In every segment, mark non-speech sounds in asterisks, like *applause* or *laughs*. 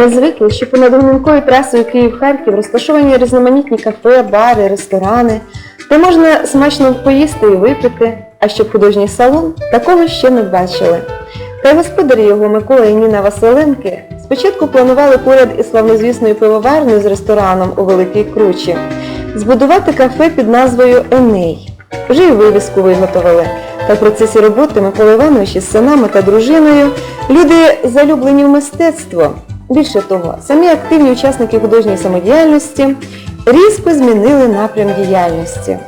ми звикли, що понад гомінкою трасою Київ-Харків розташовані різноманітні кафе, бари, ресторани, де можна смачно поїсти і випити, а щоб художній салон такого ще не бачили. Та й господарі його Микола і Ніна Василенки спочатку планували поряд із славнозвісною пивоварнею з рестораном у Великій Кручі збудувати кафе під назвою Еней. Вже й вивіску виготовили. Та в процесі роботи Микола Іванович із синами та дружиною люди залюблені в мистецтво. Більше того, самі активні учасники художньої самодіяльності різко змінили напрям діяльності.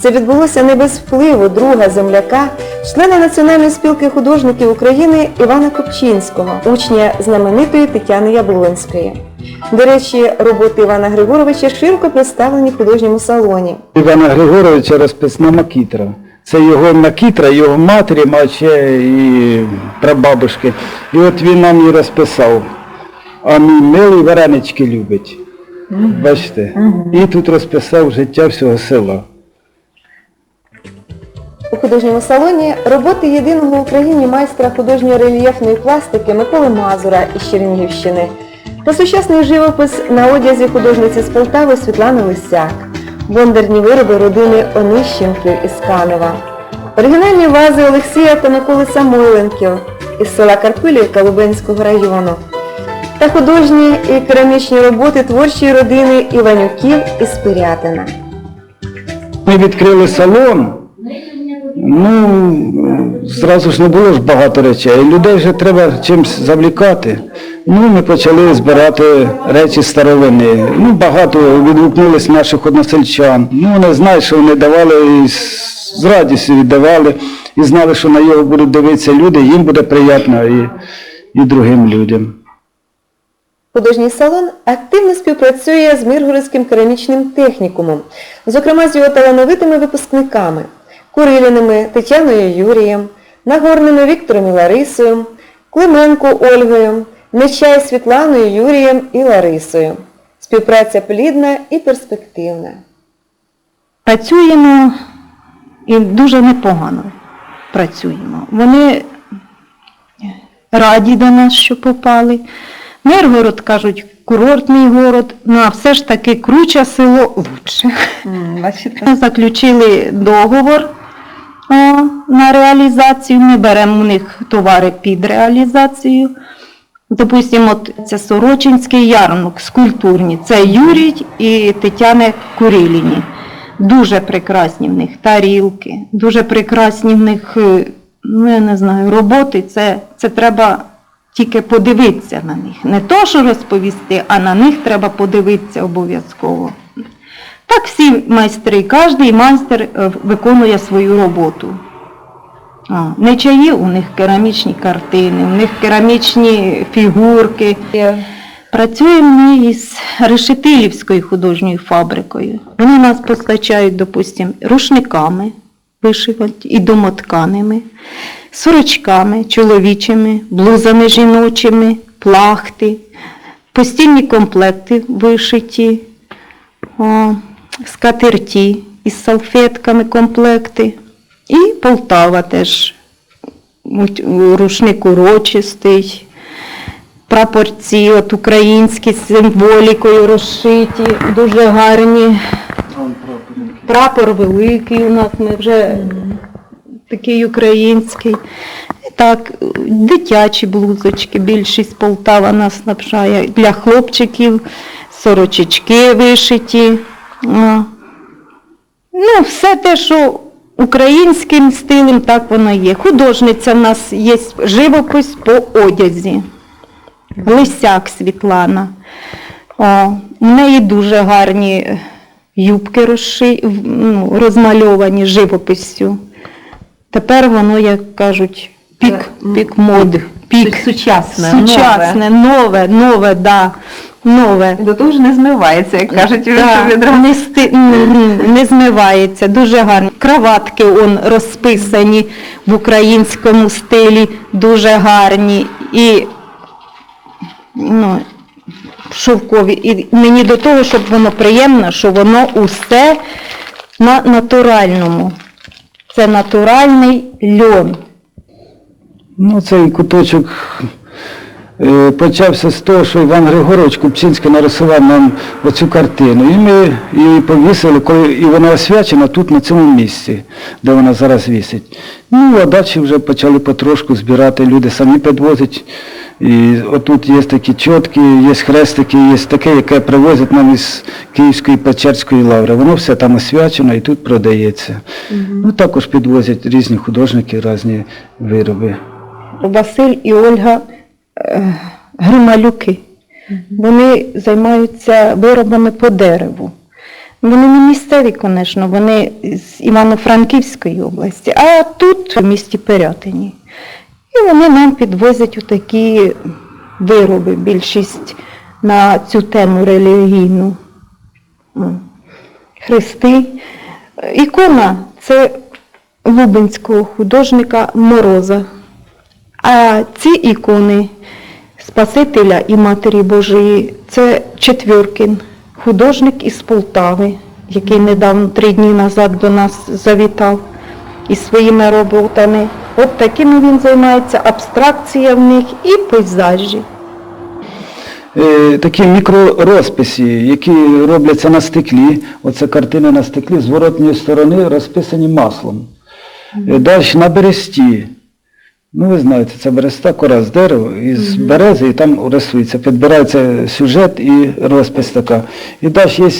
Це відбулося не без впливу друга земляка, члена Національної спілки художників України Івана Копчинського, учня знаменитої Тетяни Яблонської. До речі, роботи Івана Григоровича широко представлені в художньому салоні. Івана Григоровича розписна макітра. Це його макітра, його матері, маче і прабабушки. І от він нам і розписав. А мій милий варенички любить. Бачите? І тут розписав життя всього села. У художньому салоні роботи єдиного в Україні майстра художньої рельєфної пластики Миколи Мазура із Чернігівщини та сучасний живопис на одязі художниці з Полтави Світлани Лисяк, бондарні вироби родини Онищенків із Канева, оригінальні вази Олексія та Миколи Самойленків із села Карпилівка Лубенського району та художні і керамічні роботи творчої родини Іванюків із Пирятина. Ми відкрили салон. Ну, зразу ж не було ж багато речей. Людей вже треба чимось завлікати. Ну, ми почали збирати речі старовини. Ну, багато відгукнулись наших односельчан. Ну, вони знають, що вони давали і з радістю віддавали, і знали, що на його будуть дивитися люди, їм буде приємно і, і другим людям. Художній салон активно співпрацює з Миргородським керамічним технікумом, зокрема з його талановитими випускниками Куриліними Тетяною Юрієм, Нагорними Віктором і Ларисою, Клименко Ольгою, Нечай Світланою Юрієм і Ларисою. Співпраця плідна і перспективна. Працюємо і дуже непогано працюємо. Вони раді до нас, що попали. Миргород, кажуть, курортний город, ну а все ж таки круче село лучше. Ми заключили договор о, на реалізацію. Ми беремо у них товари під реалізацію. Допустимо, це Сорочинський ярмарок, скульптурні. Це Юрій і Тетяни Куриліні. Дуже прекрасні в них тарілки, дуже прекрасні в них, е, ну я не знаю, роботи. Це, це треба тільки подивитися на них. Не то, що розповісти, а на них треба подивитися обов'язково. Так всі майстри, кожен майстер е, виконує свою роботу. А, не чаї, у них керамічні картини, у них керамічні фігурки. Працюємо ми із Решетилівською художньою фабрикою. Вони нас постачають, допустимо, рушниками вишивати і домотканими, сорочками чоловічими, блузами жіночими, плахти, постільні комплекти вишиті, о, скатерті із салфетками комплекти. І Полтава теж рушник урочистий, прапорці от українські з символікою розшиті, дуже гарні. Прапор великий у нас, ми вже такий український. Так, дитячі блузочки, більшість Полтава нас снабжає. Для хлопчиків сорочечки вишиті. Ну, все те, що українським стилем, так воно є. Художниця в нас є живопис по одязі. Лисяк Світлана. О, в неї дуже гарні юбки розши... ну, розмальовані живописю. Тепер воно, як кажуть, пік, пік мод. Пік сучасне, сучасне, нове, нове, да, нове. До того ж не змивається, як кажуть, Да, відразу. не, сти... не змивається, дуже гарно. Краватки он розписані в українському стилі, дуже гарні. І ну, шовкові. І мені до того, щоб воно приємно, що воно усе на натуральному. Це натуральний льон. Ну, цей куточок почався з того, що Іван Григорович Купчинський нарисував нам оцю картину. І ми її повісили, коли і вона освячена тут, на цьому місці, де вона зараз вісить. Ну, а далі вже почали потрошку збирати, люди самі підвозять. І отут є такі чотки, є хрестики, є таке, яке привозять нам із Київської Печерської лаври. Воно все там освячено і тут продається. Ну, також підвозять різні художники, різні вироби. Василь і Ольга е, Грималюки. Вони займаються виробами по дереву. Вони не місцеві, звісно, вони з Івано-Франківської області, а тут в місті Пирятині. І вони нам підвозять отакі вироби, більшість на цю тему релігійну. М. Хрести. Ікона це лубенського художника Мороза. А ці ікони Спасителя і Матері Божої це Четвіркін, художник із Полтави, який недавно три дні назад до нас завітав із своїми роботами. От такими він займається, абстракція в них і пейзажі. Е, такі мікророзписи, які робляться на стеклі. Оце картини на стеклі з воротньої сторони розписані маслом. Е, Далі на бересті. Ну, ви знаєте, це береста, кора з дерева, із берези, і там рисується. Підбирається сюжет і розпис така. І далі є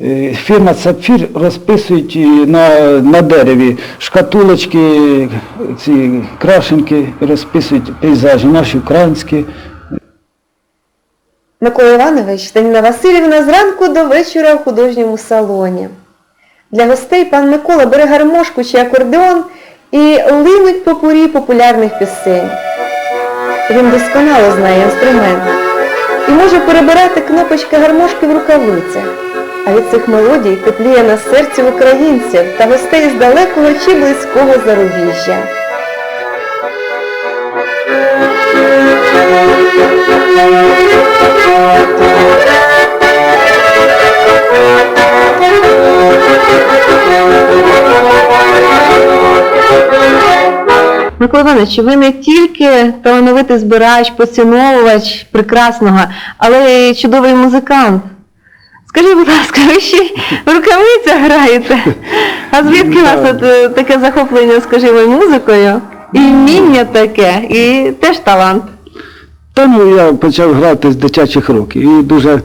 е, фірма Сапфір розписують на, на дереві шкатулочки, ці крашенки, розписують пейзажі наші українські. Микола Іванович та Ніна Васильівна зранку до вечора в художньому салоні. Для гостей пан Микола бере гармошку чи акордеон і линуть по порі популярних пісень. Він досконало знає інструмент і може перебирати кнопочки гармошки в рукавицях. А від цих мелодій тепліє на серці українців та гостей з далекого чи близького зарубіжжя. Микола Іванович, ви не тільки талановитий збирач, поціновувач прекрасного, але й чудовий музикант. Скажіть, будь ласка, ви ще в рукавицях граєте? А звідки у вас от, е, таке захоплення, скажімо, музикою? І вміння таке, і теж талант. Та ну я почав грати з дитячих років і дуже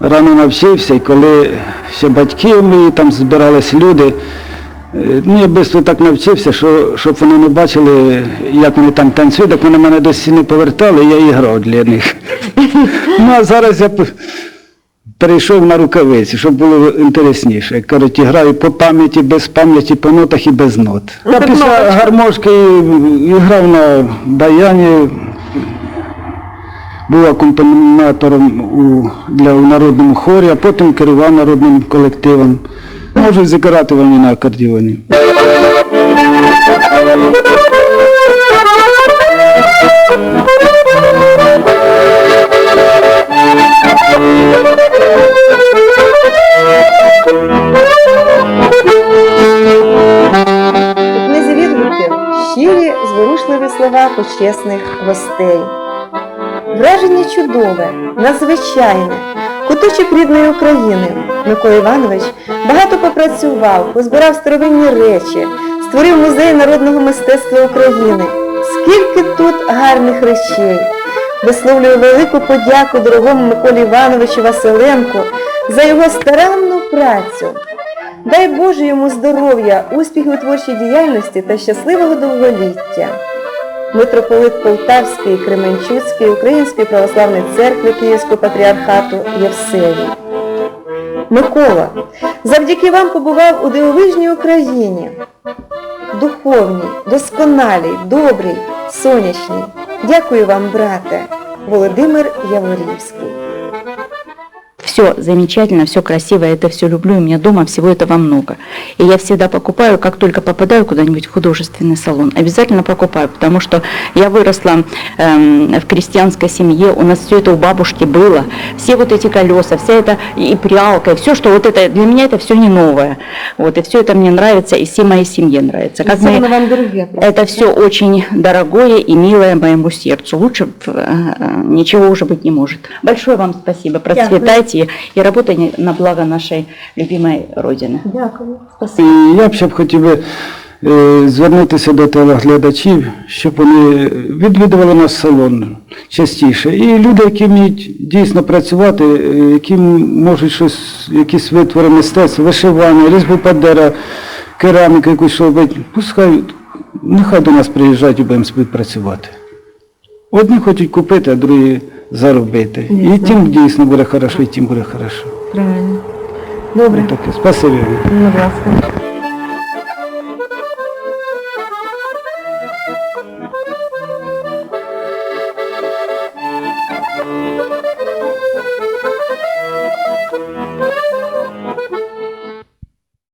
рано навчився, і коли ще батьки мої там збирались люди, е, ну я швидко так навчився, що щоб вони не бачили, як вони там танцюють, так вони мене до стіни повертали, я і грав для них. *laughs* Ну а зараз я перейшов на рукавиці, щоб було інтересніше. Як кажуть, граю по пам'яті, без пам'яті, по нотах і без нот. Ну, А після гармошки і грав на баяні, був акомпаніатором у, для, у народному хорі, а потім керував народним колективом. Можу зіграти вам на акордіоні. Щирі, зворушливі слова почесних гостей. Враження чудове, надзвичайне, куточок рідної України. Микола Іванович багато попрацював, позбирав старовинні речі, створив музей народного мистецтва України. Скільки тут гарних речей! Висловлюю велику подяку дорогому Миколі Івановичу Василенку за його старанну працю. Дай Боже йому здоров'я, успіхів у творчій діяльності та щасливого довголіття. Митрополит Полтавський, Кременчуцький, Української православної церкви Київського патріархату Євсевій. Микола, завдяки вам побував у дивовижній Україні. Духовній, досконалій, добрій, сонячній. Дякую вам, брате. Володимир Яворівський. Все замечательно, все красиво, я это все люблю, и у меня дома всего этого много. И я всегда покупаю, как только попадаю куда-нибудь в художественный салон, обязательно покупаю, потому что я выросла эм, в крестьянской семье, у нас все это у бабушки было, все вот эти колеса, вся эта и прялка, и все, что вот это, для меня это все не новое. Вот, и все это мне нравится, и всей моей семье нравится. Как мы- вам дороге. просто. это все очень дорогое и милое моему сердцу. Лучше э, э, ничего уже быть не может. Большое вам спасибо. Процветайте и работайте на благо нашей любимой Родины. Дякую. І я б ще б хотів би е, звернутися до телеглядачів, щоб вони відвідували наш салон частіше. І люди, які вміють дійсно працювати, е, які можуть щось, якісь витвори мистецтва, вишивання, різьбу падера, кераміку якусь робити, пускай, нехай до нас приїжджають і будемо співпрацювати. Одні хочуть купити, а другі заробити. І тим дійсно буде хорошо, і тим буде хорошо. Правильно. Добре. Таке. Спасибі. вам. Будь ласка.